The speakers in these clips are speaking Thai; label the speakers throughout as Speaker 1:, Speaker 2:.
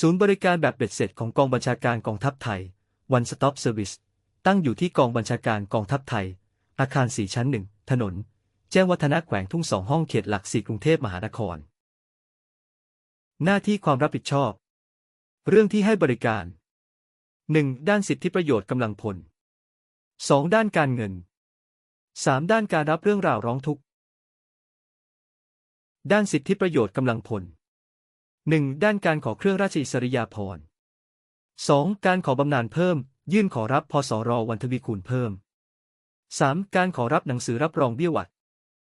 Speaker 1: ศูนย์บริการแบบเบ็ดเสร็จของกองบัญชาการกองทัพไทย One Stop Service ตั้งอยู่ที่กองบัญชาการกองทัพไทย อาคารสี่ชั้นหนึ่งถนน แจ้งวัฒนะแขวงทุ่งสองห้องเขตหลักสี่กรุงเทพมหานคร หน้าที่ความรับผิดชอบ เรื่องที่ให้บริการ 1. ด้านสิทธิประโยชน์กำลังพล 2. ด้านการเงิน 3. ด้านการรับเรื่องราวร้องทุกข์ ด้านสิทธิประโยชน์กำลังพล 1. ด้านการขอเครื่องราชอิสริยาภรณ์ 2. การขอบำนาญเพิ่ม ยื่นขอรับพสรวันทวีคูณเพิ่ม 3. การขอรับหนังสือรับรองเบี้ยวัด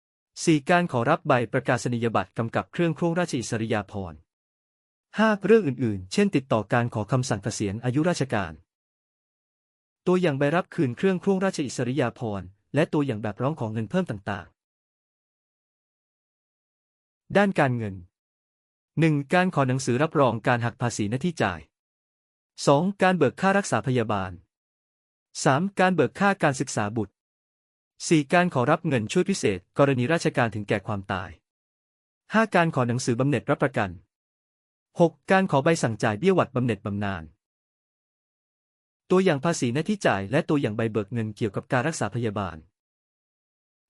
Speaker 1: 4. การขอรับใบประกาศนียบัตรกำกับเครื่องโครงราชอิสริยาภรณ์ 5. เรื่องอื่นๆ เช่นติดต่อการขอคำสั่งเกษียณอายุราชการ ตัวอย่างใบรับคืนเครื่องโครงราชอิสริยาภรณ์ และตัวอย่างแบบร้องของเงินเพิ่มต่างๆ ด้านการเงิน 1. การขอหนังสือรับรองการหักภาษีหน้าที่จ่าย 2. การเบิกค่ารักษาพยาบาล 3. การเบิกค่าการศึกษาบุตร 4. การขอรับเงินช่วยพิเศษ กรณีราชการถึงแก่ความตาย 5. การขอหนังสือบำเหน็จรับประกัน 6. การขอใบสั่งจ่ายเบี้ยหวัดบำเหน็จบำนาญ ตัวอย่างภาษีหน้าที่จ่าย และตัวอย่างใบเบิกเงินเกี่ยวกับการรักษาพยาบาล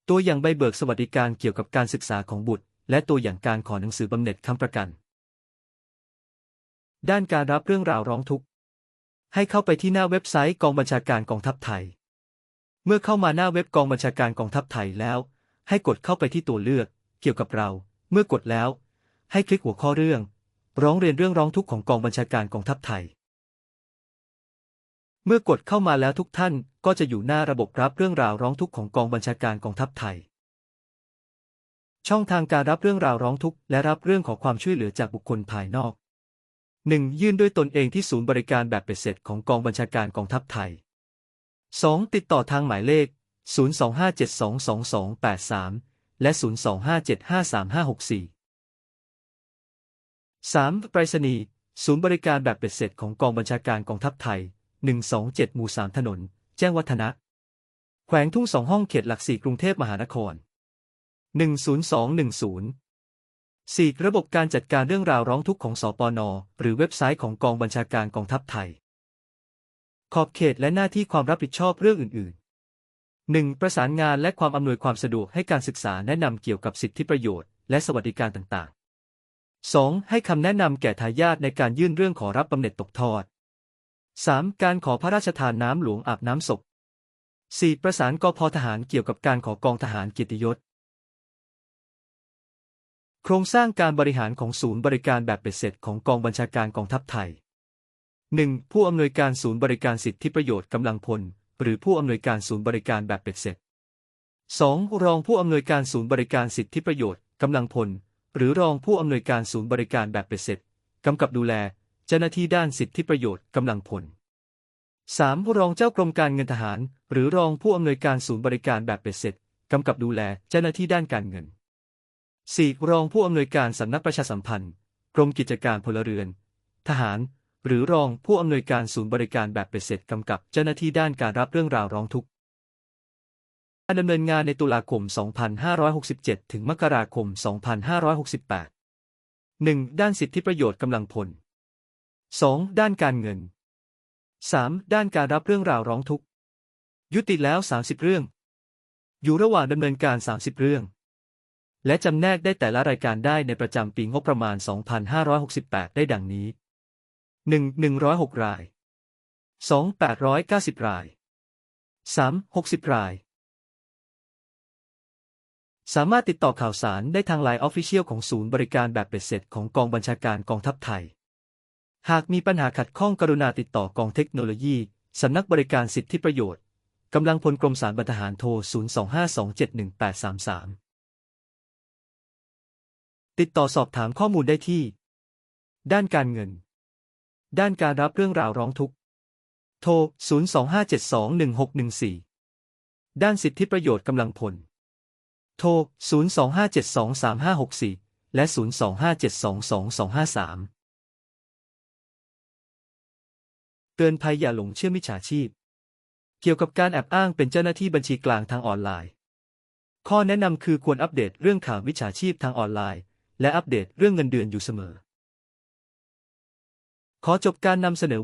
Speaker 1: ตัวอย่างใบเบิกสวัสดิการเกี่ยวกับการศึกษาของบุตร และตัวอย่างการขอหนังสือบำเหน็จค้ำประกัน ด้านการรับเรื่องราวร้องทุกข์ ให้เข้าไปที่หน้าเว็บไซต์กองบัญชาการกองทัพไทย เมื่อเข้ามาหน้าเว็บกองบัญชาการกองทัพไทยแล้ว ให้กดเข้าไปที่ตัวเลือก เกี่ยวกับเรา เมื่อกดแล้ว ให้คลิกหัวข้อเรื่อง ร้องเรียนเรื่องร้องทุกข์ของกองบัญชาการกองทัพไทย เมื่อกดเข้ามาแล้วทุกท่านก็จะอยู่หน้าระบบรับเรื่องราวร้องทุกข์ของกองบัญชาการกองทัพไทยช่องทางการรับเรื่องราวร้องทุกข์และรับเรื่องขอความช่วยเหลือจากบุคคลภายนอก 1. ยื่นด้วยตนเองที่ศูนย์บริการแบบเป็ดเสร็จของกองบัญชาการกองทัพไทย 2. ติดต่อทางหมายเลข 025722283 และ 025753564 3. ไปรษณีย์ศูนย์บริการแบบเป็ดเสร็จของกองบัญชาการกองทัพไทย 127 หมู่ 3 ถนน แจ้งวัฒนะ แขวงทุ่งสองห้องเขตหลักสี่กรุงเทพมหานคร 10210 4. ระบบการจัดการเรื่องราวร้องทุกข์ของสปน หรือเว็บไซต์ของกองบัญชาการกองทัพไทย ขอบเขตและหน้าที่ความรับผิดชอบเรื่องอื่น ๆ 1. ประสานงานและความอำนวยความสะดวกให้การศึกษาแนะนำเกี่ยวกับสิทธิประโยชน์ และสวัสดิการต่าง ๆ 2. ให้คำแนะนำแก่ทายาทในการยื่นเรื่องขอรับบำเหน็จตกทอด 3. การขอพระราชทานน้ำหลวงอาบน้ำศพ 4. ประสานกพทหารเกี่ยวกับการขอกองทหารเกียรติยศ โครงสร้างการบริหารของศูนย์บริการแบบเป็ดเสร็จของกองบัญชาการกองทัพไทย 1. ผู้อำนวยการศูนย์บริการสิทธิประโยชน์กำลังพล หรือผู้อำนวยการศูนย์บริการแบบเป็ดเสร็จ 2. รองผู้อำนวยการศูนย์บริการสิทธิประโยชน์กำลังพล หรือรองผู้อำนวยการศูนย์บริการแบบเป็ดเสร็จกำกับดูแล เจ้าหน้าที่ด้านสิทธิประโยชน์กำลังพล 3. รองเจ้ากรมการเงินทหาร หรือรองผู้อำนวยการศูนย์บริการแบบเป็ดเสร็จกำกับดูแลเจ้าหน้าที่ด้านการเงิน 4. รองผู้อำนวยการสำนักประชาสัมพันธ์ กรมกิจการพลเรือน ทหาร หรือรองผู้อำนวยการศูนย์บริการแบบเป็ดเสร็จกำกับเจ้าหน้าที่ด้านการรับเรื่องราวร้องทุกข์การดำเนินงานในตุลาคม 2567 ถึงมกราคม 2568 1. ด้านสิทธิประโยชน์กำลังพล 2. ด้านการเงิน 3. ด้านการรับเรื่องราวร้องทุกข์ ยุติแล้ว 30 เรื่อง อยู่ระหว่างดำเนินการ 30 เรื่อง และจำแนกได้แต่ละรายการได้ในประจำปีงบประมาณ 2568 ได้ดังนี้ 1. 106 ราย 2. 890 ราย 3. 60 ราย สามารถติดต่อข่าวสารได้ทางไลน์ออฟฟิเชียลของศูนย์บริการแบบเป็ดเสร็จของกองบัญชาการกองทัพไทย หากมีปัญหาขัดข้องกรุณาติดต่อกองเทคโนโลยีสำนักบริการสิทธิประโยชน์กำลังพลกรมสารบัญทหารโทร 025271833 ติดต่อสอบถามข้อมูลได้ที่ ด้านการเงิน ด้านการรับเรื่องราวร้องทุกข์ โทร 025721614 ด้านสิทธิประโยชน์กำลังพล โทร 025723564 และ 025722253เตือนภัยอย่าหลงเชื่อมิจฉาชีพ เกี่ยวกับการแอบอ้างเป็นเจ้าหน้าที่บัญชีกลางทางออนไลน์ ข้อแนะนำคือควรอัปเดตเรื่องข่าวมิจฉาชีพทางออนไลน์ และอัปเดตเรื่องเงินเดือนอยู่เสมอ ขอจบการนำเสนอ